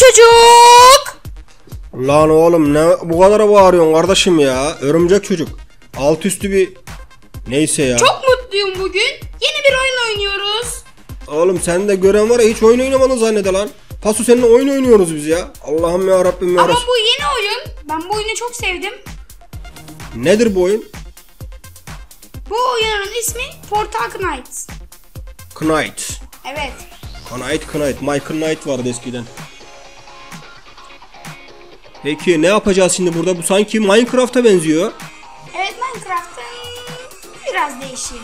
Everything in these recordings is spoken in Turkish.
çocuk. Lan oğlum ne bu kadar bağırıyorsun kardeşim ya. Örümcek çocuk. Alt üstü bir neyse ya. Çok mutluyum bugün. Yeni bir oyun oynuyoruz. Oğlum sen de gören var ya hiç oyun oynamadın zannede lan. Pasu seninle oyun oynuyoruz biz ya. Allah'ım ya Rabbim ya Ama bu yeni oyun. Ben bu oyunu çok sevdim. Nedir bu oyun? Bu oyunun ismi Portal Knight. Knight. Evet. Knight Knight. Michael Knight vardı eskiden. Peki ne yapacağız şimdi burada? Bu sanki Minecraft'a benziyor. Evet Minecraft'ın biraz değişiyor.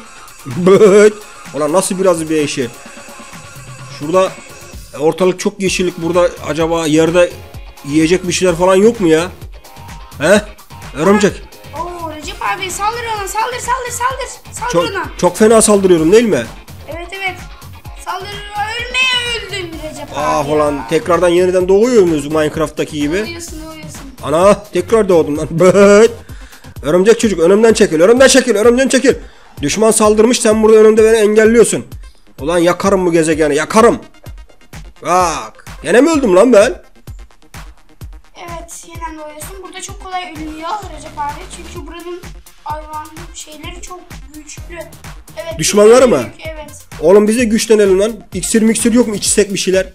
Böt. Ulan nasıl biraz bir işi? Şurada ortalık çok yeşillik. Burada acaba yerde yiyecek bir şeyler falan yok mu ya? He? Örümcek. Oo Recep abi saldır ona saldır saldır saldır. Saldır Çok, ona. çok fena saldırıyorum değil mi? Evet evet. Saldır ölmeye öldün Recep abi. Ah ulan tekrardan yeniden doğuyor muyuz Minecraft'taki gibi? Uyuyorsun. Ana tekrar doğdum lan. Örümcek çocuk önümden çekil. Önümden çekil. Önümden çekil. Düşman saldırmış sen burada önümde beni engelliyorsun. Ulan yakarım bu gezegeni yakarım. Bak. Gene mi öldüm lan ben? Evet yeniden doğuyorsun. Burada çok kolay ölünüyor Recep abi. Çünkü buranın hayvan şeyleri çok güçlü. Evet. Düşmanları mı? büyük, Evet. Oğlum bize güçlenelim lan. İksir miksir yok mu? İçsek bir şeyler.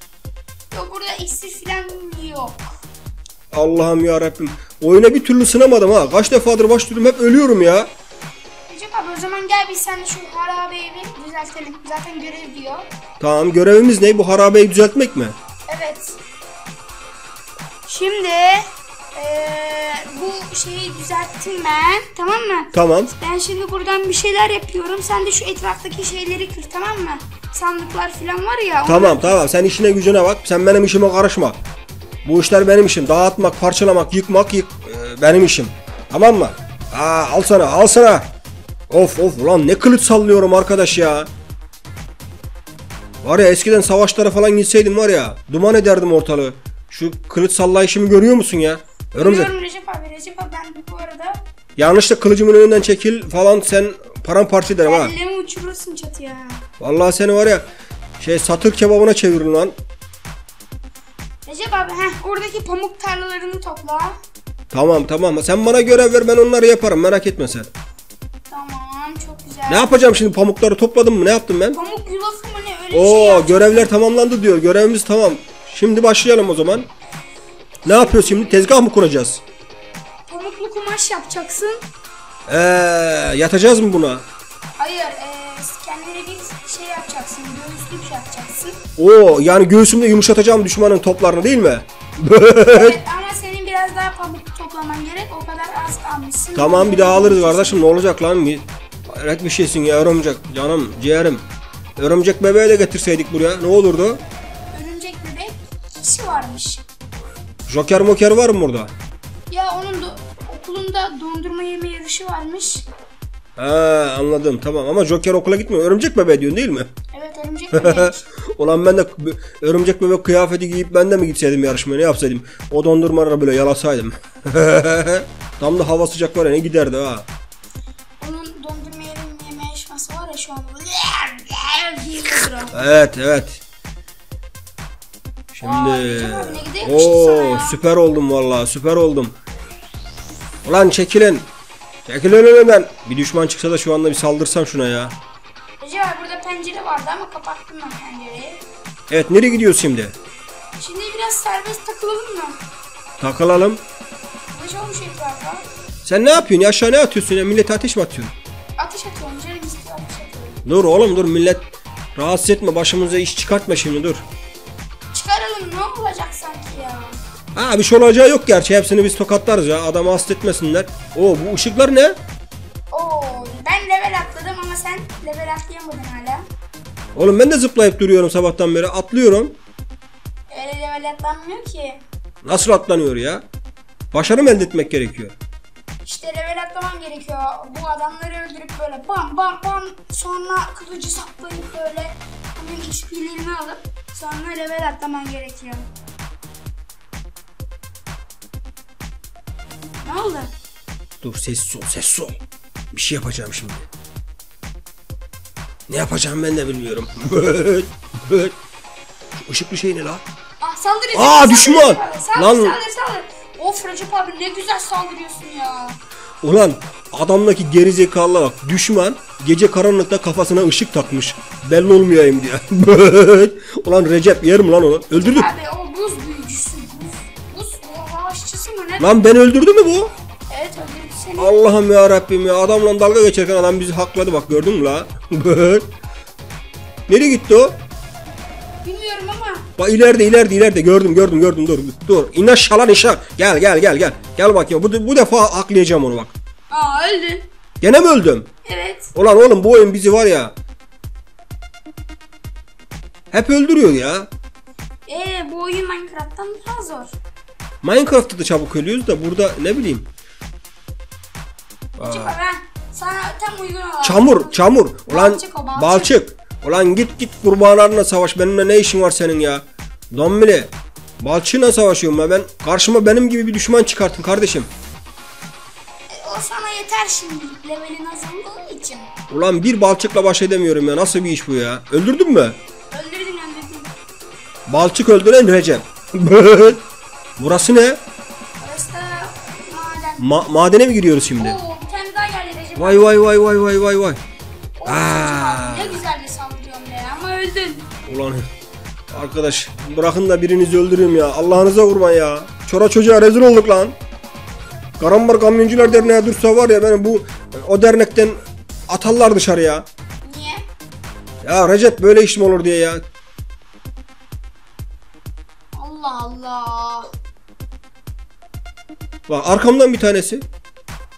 Yok burada iksir. Allah'ım ya Rabbim. Oyuna bir türlü sınamadım ha. Kaç defadır başlıyorum hep ölüyorum ya. Recep abi o zaman gel biz seninle şu harabeyi bir düzeltelim. Zaten görev diyor. Tamam görevimiz ne? Bu harabeyi düzeltmek mi? Evet. Şimdi eee, bu şeyi düzelttim ben. Tamam mı? Tamam. Ben şimdi buradan bir şeyler yapıyorum. Sen de şu etraftaki şeyleri kır tamam mı? Sandıklar falan var ya. Tamam tamam sen işine gücüne bak. Sen benim işime karışma. Bu işler benim işim. Dağıtmak, parçalamak, yıkmak yık, e, benim işim. Tamam mı? Aa, al sana al sana. Of of ulan ne kılıç sallıyorum arkadaş ya. Var ya eskiden savaşlara falan gitseydim var ya duman ederdim ortalığı. Şu kılıç sallayışımı görüyor musun ya? Örümcek. Biliyorum Recep abi. Recep abi ben bu arada Yanlışlıkla kılıcımın önünden çekil falan sen paramparça ederim ha. ellerimi uçurursun çatıya. Vallahi seni var ya şey satır kebabına çevirin lan. Recep abi heh, oradaki pamuk tarlalarını topla. Tamam tamam sen bana görev ver ben onları yaparım merak etme sen. Tamam çok güzel. Ne yapacağım şimdi pamukları topladım mı ne yaptım ben? Pamuk yulafı mı ne öyle bir şey Oo görevler tamamlandı diyor görevimiz tamam. Şimdi başlayalım o zaman. Ne yapıyoruz şimdi tezgah mı kuracağız? Pamuklu kumaş yapacaksın. Eee yatacağız mı buna? Hayır eee kendine bir şey yapacaksın. Göğüslük yapacaksın. Oo yani göğsümde yumuşatacağım düşmanın toplarını değil mi? evet ama senin biraz daha pamuk toplaman gerek. O kadar az kalmışsın. tamam bir daha alırız kardeşim ne olacak lan? Bir, hayret bir şeysin ya örümcek canım ciğerim. Örümcek bebeği de getirseydik buraya ne olurdu? Örümcek bebek işi varmış. Joker moker var mı burada? Ya onun da okulunda dondurma yeme yarışı varmış. Ha anladım tamam ama Joker okula gitmiyor. Örümcek bebeği diyorsun değil mi? Evet örümcek bebek. Ulan ben de örümcek bebek kıyafeti giyip ben de mi gitseydim yarışmaya ne yapsaydım? O dondurmaları böyle yalasaydım. Tam da hava sıcak var ya ne giderdi ha. onun dondurma yeme yarışması var ya şu an. O. Evet evet. Şimdi ya. süper oldum vallahi süper oldum. Ulan çekilin. Çekilin önümden. Bir düşman çıksa da şu anda bir saldırsam şuna ya. Recep abi burada pencere vardı ama kapattım ben pencereyi. Evet nereye gidiyoruz şimdi? Şimdi biraz serbest takılalım mı? Takılalım. Kılıç olmuş etrafa. Sen ne yapıyorsun ya aşağı ne atıyorsun ya millete ateş mi atıyorsun? Ateş atıyorum canım istiyor ateş atıyorum. Dur oğlum dur millet rahatsız etme başımıza iş çıkartma şimdi dur. Ha bir şey olacağı yok gerçi hepsini biz tokatlarız ya adamı hasta etmesinler. Oo bu ışıklar ne? Oo ben level atladım ama sen level atlayamadın hala. Oğlum ben de zıplayıp duruyorum sabahtan beri atlıyorum. Öyle level atlanmıyor ki. Nasıl atlanıyor ya? Başarı mı elde etmek gerekiyor? İşte level atlaman gerekiyor. Bu adamları öldürüp böyle bam bam bam sonra kılıcı saplayıp böyle onun XP'lerini alıp sonra level atlaman gerekiyor. Ne oldu? Dur sessiz ol sessiz ol. Bir şey yapacağım şimdi. Ne yapacağım ben de bilmiyorum. Şu ışıklı şey ne la? Ah saldır Recep Aa, abi, düşman. Saldır, Recep abi, saldır, Lan. saldır saldır. Of Recep abi ne güzel saldırıyorsun ya. Ulan adamdaki geri zekalıya bak. Düşman gece karanlıkta kafasına ışık takmış. Belli olmayayım diye. Ulan Recep yer mi lan onu? Öldürdü. Abi Lan beni öldürdü mü bu? Evet öldürdü seni. Allah'ım ya Rabbim ya adamla dalga geçerken adam bizi hakladı bak gördün mü la? Nereye gitti o? Bilmiyorum ama. Bak ileride ileride ileride gördüm gördüm gördüm dur dur. İn aşağı lan aşağı. Gel gel gel gel. Gel bakayım bu, bu defa aklayacağım onu bak. Aa öldün. Gene mi öldüm? Evet. Ulan oğlum bu oyun bizi var ya. Hep öldürüyor ya. Eee bu oyun Minecraft'tan daha zor. Minecraft'ta da çabuk ölüyoruz da burada ne bileyim. Recep abi ben sana tam uygun olan. Çamur çamur. Ulan Balçık o, balçık. balçık. Ulan git git kurbanlarına savaş. Benimle ne işin var senin ya? Dombili. Balçığına savaşıyorum ya ben. Karşıma benim gibi bir düşman çıkartın kardeşim. E, O sana yeter şimdi. Levelin azaldığı için. Ulan bir balçıkla baş edemiyorum ya. Nasıl bir iş bu ya? Öldürdün mü? Öldürdün öldürdün. Balçık öldüren Recep. Burası ne? Orası da maden. Ma- madene mi giriyoruz şimdi? Oo bir tane daha. Vay vay vay vay vay vay vay. Abi, Ne güzel de saldırıyorum be ama öldün. Ulan arkadaş bırakın da birinizi öldüreyim ya. Allah'ınıza kurban ya. Çora çocuğa rezil olduk lan. Karambar Kamyoncular Derneği dursa var ya beni bu o dernekten atarlar dışarı ya. Niye? Ya Recep böyle iş mi olur diye ya. Allah Allah. Bak arkamdan bir tanesi.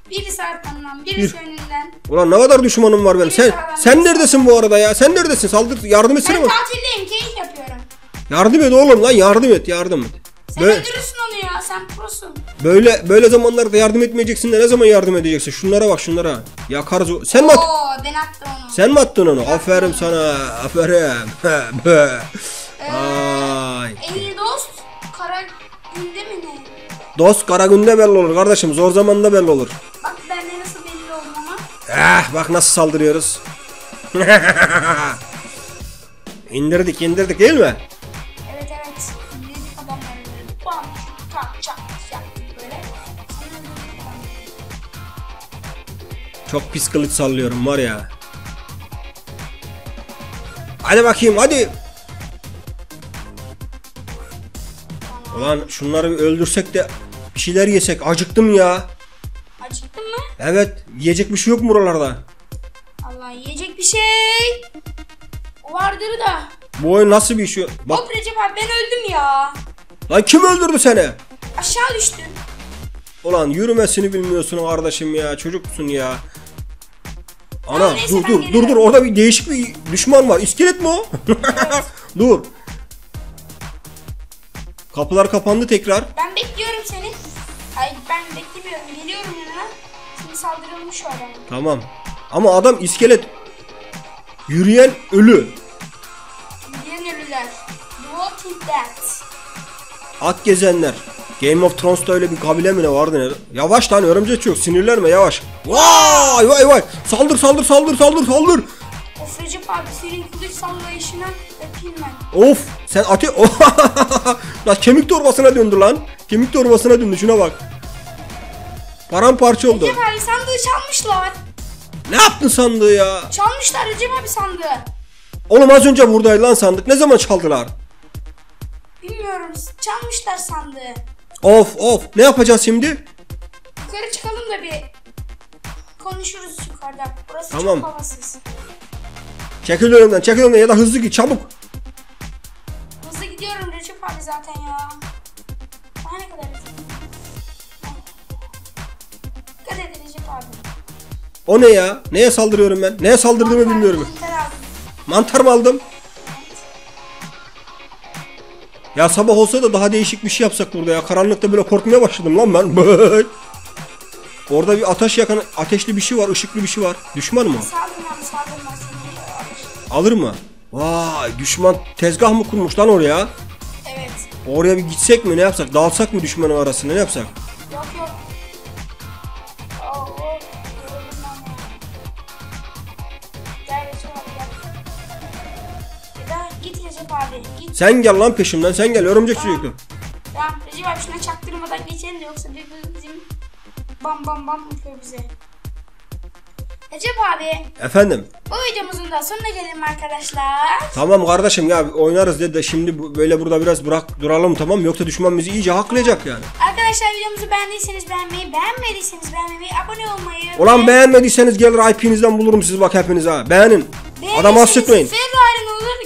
Birisi arkamdan, birisi önünden. Ulan ne kadar düşmanım var benim. Sen sen neredesin bu arada ya? Sen neredesin? Saldır yardım etsene Ben bak. tatildeyim, keyif yapıyorum. Yardım et oğlum lan yardım et yardım et. Sen Böyle, öldürürsün onu ya, sen prosun. böyle böyle zamanlarda yardım etmeyeceksin de ne zaman yardım edeceksin? Şunlara bak şunlara. Yakarız o. Sen mi, at- Oo, ben attım onu. sen mi attın onu? Aferin sana. Aferin. Ay. En iyi dost, kara günde mi ne? Dost kara günde belli olur kardeşim. Zor zamanda belli olur. Bak ben de nasıl belli oldum ama. Eh bak nasıl saldırıyoruz. indirdik indirdik değil mi? Evet evet. Dedik adamları bam, tak, çak, böyle. Çok pis kılıç sallıyorum var ya. Hadi bakayım hadi. Ulan şunları bir öldürsek de bir şeyler yesek. Acıktım ya. Acıktın mı? Evet yiyecek bir şey yok mu buralarda? Allah yiyecek bir şey. Vardır da. Bu oyun nasıl bir iş? Bak Hop Recep abi ben öldüm ya. lan kim öldürdü seni? Aşağı düştüm. Ulan yürümesini bilmiyorsun kardeşim ya. Çocuksun ya. Ana neyse, dur dur dur geliyorum. dur orada bir değişik bir düşman var. İskelet mi o? dur. Kapılar kapandı tekrar. Ben bekliyorum ben beklemiyorum. Geliyorum yanına. Şimdi saldırılmış şu adam. Tamam. Ama adam iskelet. Yürüyen ölü. Diyen ölüler. Walking Dead. At gezenler. Game of Thrones'ta öyle bir kabile mi ne vardı ne? Yavaş lan örümcek çok sinirlenme yavaş. Vay vay vay. Saldır saldır saldır saldır saldır. Of Recep abi senin kılıç sallayışına öpeyim ben. Of sen ate... lan kemik torbasına döndü lan. Kemik torbasına döndü şuna bak. Paramparça oldu. Recep abi sandığı çalmışlar. Ne yaptın sandığı ya? Çalmışlar Recep abi sandığı. Oğlum az önce buradaydı lan sandık. Ne zaman çaldılar? Bilmiyorum çalmışlar sandığı. Of of ne yapacağız şimdi? Yukarı çıkalım da bir konuşuruz yukarıda. Burası Tamam. çok havasız. Çekil önümden çekil önümden ya da hızlı git çabuk. Hızlı gidiyorum Recep abi zaten O ne ya? Neye saldırıyorum ben? Neye saldırdığımı bilmiyorum. Mantar mı aldım? Ya sabah olsa da daha değişik bir şey yapsak burada ya. Karanlıkta böyle korkmaya başladım lan ben. Orada bir ateş yakan ateşli bir şey var, ışıklı bir şey var. Düşman mı? Alır mı? Vay düşman tezgah mı kurmuş lan oraya? Evet. Oraya bir gitsek mi ne yapsak? Dalsak mı düşmanın arasına ne yapsak? Sen gel lan peşimden sen gel örümcek çocuklu. Tamam Recep abi şuna çaktırmadan geçelim de yoksa bir bizim bam bam bam yapıyor bize. Recep abi Efendim. bu videomuzun da sonuna gelelim arkadaşlar. Tamam kardeşim ya oynarız dedi de şimdi böyle burada biraz bırak duralım tamam mı? Yoksa düşman bizi iyice haklayacak yani. Arkadaşlar videomuzu beğendiyseniz beğenmeyi, beğenmediyseniz beğenmeyi, abone olmayı. Ulan beğenmediyseniz gelir IP'nizden bulurum sizi bak hepiniz ha. Beğenin. Hasretmeyin. Ferrari'nin olur.